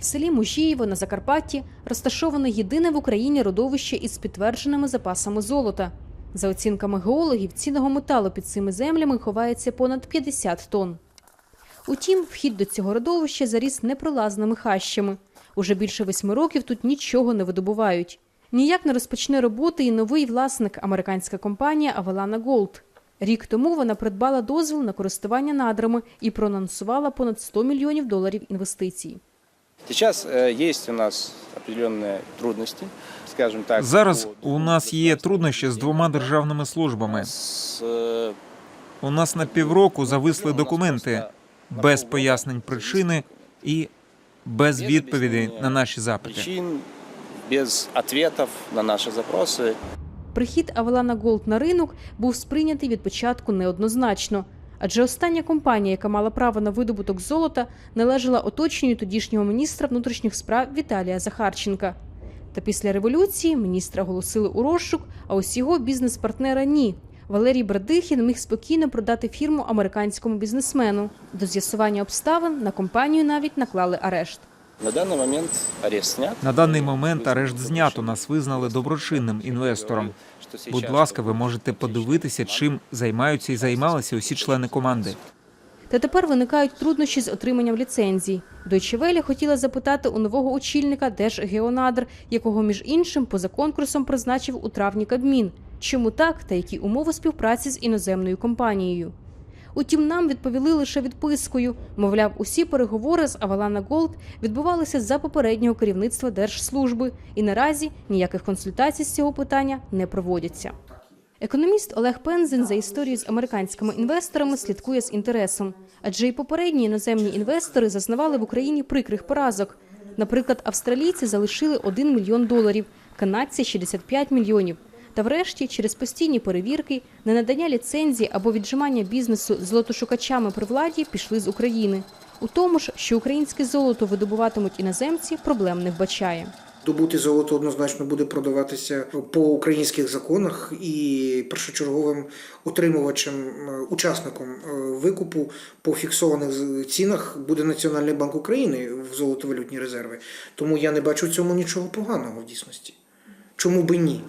В селі Мужієво на Закарпатті розташоване єдине в Україні родовище із підтвердженими запасами золота. За оцінками геологів, цінного металу під цими землями ховається понад 50 тонн. Утім, вхід до цього родовища заріс непролазними хащами. Уже більше восьми років тут нічого не видобувають. Ніяк не розпочне роботи і новий власник американська компанія Авелана Голд. Рік тому вона придбала дозвіл на користування надрами і проанонсувала понад 100 мільйонів доларів інвестицій. Сейчас э, есть у нас определенные трудности, скажем так. Зараз по- у нас є труднощі з двома державними службами. С, э, У нас на півроку зависли документи без пояснень причини і без відповідей на наші запити. причин, без ответов на наши запросы. Прихід Авелана Голд на ринок був сприйнятий від початку неоднозначно. Адже остання компанія, яка мала право на видобуток золота, належала оточенню тодішнього міністра внутрішніх справ Віталія Захарченка. Та після революції міністра оголосили у розшук, а ось його бізнес-партнера ні. Валерій Брадихін міг спокійно продати фірму американському бізнесмену. До з'ясування обставин на компанію навіть наклали арешт. На данный момент. На даний момент арешт знято. Нас визнали доброчинним інвестором. Будь ласка, ви можете подивитися, чим займаються і займалися усі члени команди. Та тепер виникають труднощі з отриманням ліцензій. Дойчевеля хотіла запитати у нового очільника Держгеонадр, якого між іншим поза конкурсом призначив у травні Кабмін. Чому так та які умови співпраці з іноземною компанією? Утім, нам відповіли лише відпискою. Мовляв, усі переговори з Авалана Голд відбувалися за попереднього керівництва держслужби, і наразі ніяких консультацій з цього питання не проводяться. Економіст Олег Пензин за історією з американськими інвесторами слідкує з інтересом, адже і попередні іноземні інвестори зазнавали в Україні прикрих поразок. Наприклад, австралійці залишили 1 мільйон доларів, канадці 65 мільйонів. Та врешті, через постійні перевірки, ненадання ліцензії або віджимання бізнесу золотошукачами при владі пішли з України. У тому ж, що українське золото видобуватимуть іноземці, проблем не вбачає. Добути золото однозначно буде продаватися по українських законах, і першочерговим отримувачем, е, учасником е, викупу по фіксованих цінах буде Національний банк України в золотовалютні резерви. Тому я не бачу в цьому нічого поганого в дійсності. Чому би ні?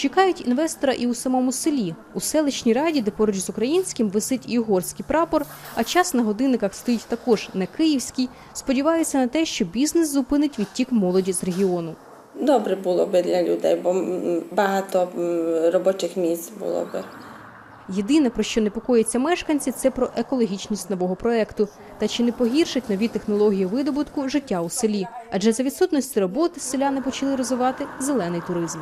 Чекають інвестора і у самому селі. У селищній раді, де поруч з українським висить і угорський прапор, а час на годинниках стоїть також не київський, сподіваються на те, що бізнес зупинить відтік молоді з регіону. Добре було би для людей, бо багато робочих місць було би. Єдине, про що непокоїться мешканці, це про екологічність нового проекту та чи не погіршить нові технології видобутку життя у селі. Адже за відсутності роботи селяни почали розвивати зелений туризм.